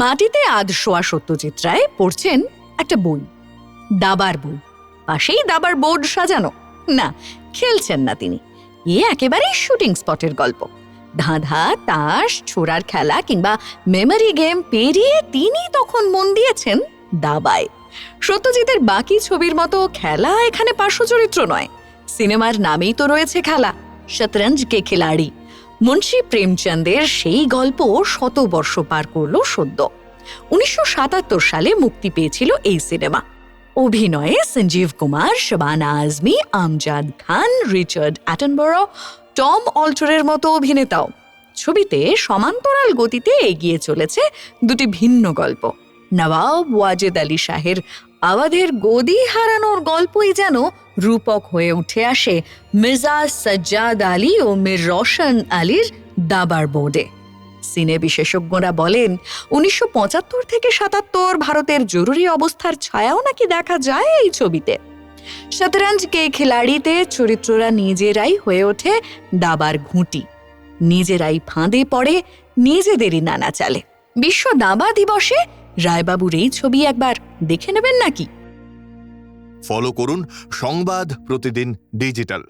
মাটিতে আধ শোয়া সত্যজিৎ রায় পড়ছেন একটা বই, দাবার বই। পাশেই দাবার বোর্ড সাজানো। না, খেলছেন না তিনি। এ একেবারেই শুটিং স্পটের গল্প। ধাঁধা, তাস, ছোড়ার খেলা কিংবা মেমরি গেম পেরিয়ে তিনি তখন মন দিয়েছেন দাবায়। সত্যজিতের বাকি ছবির মতো খেলা এখানে পার্শ্বচরিত্র নয়। সিনেমার নামেই তো রয়েছে খেলা শতরঞ্জ কে খিলাড়ি। মুন্সী প্রেমচন্দের সেই গল্প শত বর্ষ পার করল সদ্য। উনিশশো সাতাত্তর সালে মুক্তি পেয়েছিল এই সিনেমা। অভিনয়ে Sanjeev Kumar, Shabana Azmi, Amjad Khan, Richard Attenborough Tom অল্টারের মতো অভিনেতাও। ছবিতে সমান্তরাল গতিতে এগিয়ে চলেছে দুটি ভিন্ন গল্প। নবাব ওয়াজেদ আলী শাহের আওয়াধের গদি হারানোর গল্পই যেন রূপক হয়ে উঠে আসে মির্জা সজ্জাদ আলী ও মির রোশন আলীর দাবার বোর্ডে। সিনে বিশেষজ্ঞরা বলেন, উনিশশো পঁচাত্তর থেকে সাতাত্তর ভারতের জরুরি অবস্থার ছায়াও নাকি দেখা যায় এই ছবিতে। শতরঞ্জ কে খিলাড়িতে চরিত্ররা নিজেরাই হয়ে ওঠে দাবার ঘুঁটি। নিজেরাই ফাঁদে পড়ে, নিজেদেরই নানা চালে। বিশ্ব দাবা দিবসে রায়বাবুর এই ছবি একবার দেখে নেবেন নাকি? ফলো করুন সংবাদ প্রতিদিন ডিজিটাল।